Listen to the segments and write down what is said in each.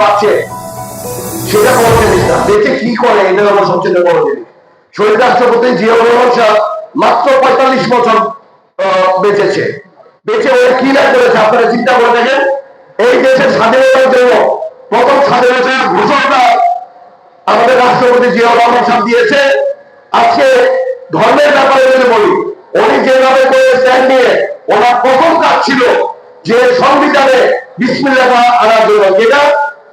বাঁচে, সেটা বড় জিনিস না। বেঁচে কি করে, এটা আমার সবচেয়ে বড় জিনিস। শহীদ রাষ্ট্রপতি জিয়া রহমান শাহ মাত্র পঁয়তাল্লিশ বছর বেঁচেছে। বেঁচে ওরা কি না করেছে, আপনারা চিন্তা করে দেখেন। এই দেশের স্বাধীনতার জন্য প্রথম স্বাধীনতার ঘোষণা আমাদের রাষ্ট্রপতি জিয়া রহমান সাহেব দিয়েছে। আজকে ধর্মের ব্যাপারে যদি বলি, উনি যেভাবে করে স্ট্যান্ড নিয়ে ওনার প্রথম কাজ ছিল যে সংবিধানে বিসমিল্লাহ আনার জন্য। যেটা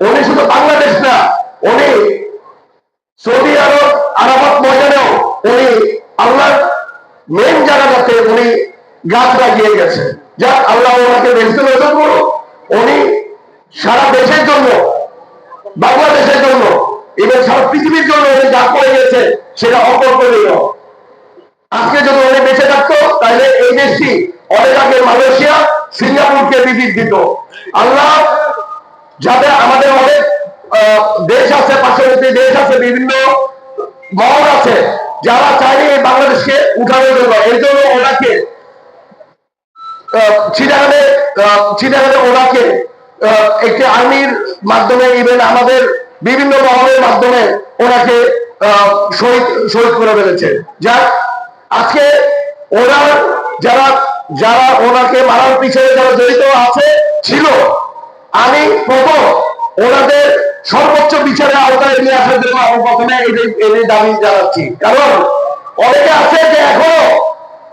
উনি শুধু বাংলাদেশ না, উনি সৌদি আরব, আরাফাত ময়দানেও উনি আল্লাহর মেন জায়গাটাতে উনি গাছ লাগিয়ে গেছে। যা আল্লাহ ওনাকে বেঁচতে বেতন করো উনি সারা দেশের জন্য, বাংলাদেশের জন্য এবং সারা পৃথিবীর জন্য উনি যা করে গেছে, সেটা অকল্পনীয়। আজকে যদি উনি বেঁচে থাকতো, তাহলে এই দেশটি অনেক আগে মালয়েশিয়া, সিঙ্গাপুরকে বিদিত দিত। আল্লাহ যাতে আমাদের বিভিন্ন মহল আছে যারা চাইলে বাংলাদেশকে উঠানোর জন্য। এই জন্য ওনাকে চিটাগানে চিটাগানে ওনাকে একটি আর্মির মাধ্যমে ইভেন আমাদের বিভিন্ন মহলের মাধ্যমে ওনাকে শহীদ শহীদ করে ফেলেছে। যাক, আজকে ওনার যারা যারা ওনাকে মারার পিছনে যারা জড়িত আছে, ছিল, আমি প্রথম ওনাদের সর্বোচ্চ বিচারের আওতায় নিয়ে আসার জন্য আমি প্রথমে এই- দাবি জানাচ্ছি। কারণ অনেকে আছে যে এখনও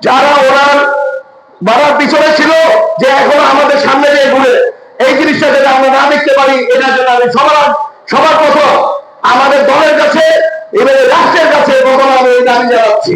যারা ওনার মারার পিছনে ছিল, যে এখন আমাদের সামনে যে ঘুরে এই জিনিসটা যাতে আমরা না দেখতে পারি, এটার জন্য আমি সবার সবার প্রথম আমাদের দলের কাছে এবারে রাষ্ট্রের কাছে প্রথম আমি এই দাবি জানাচ্ছি।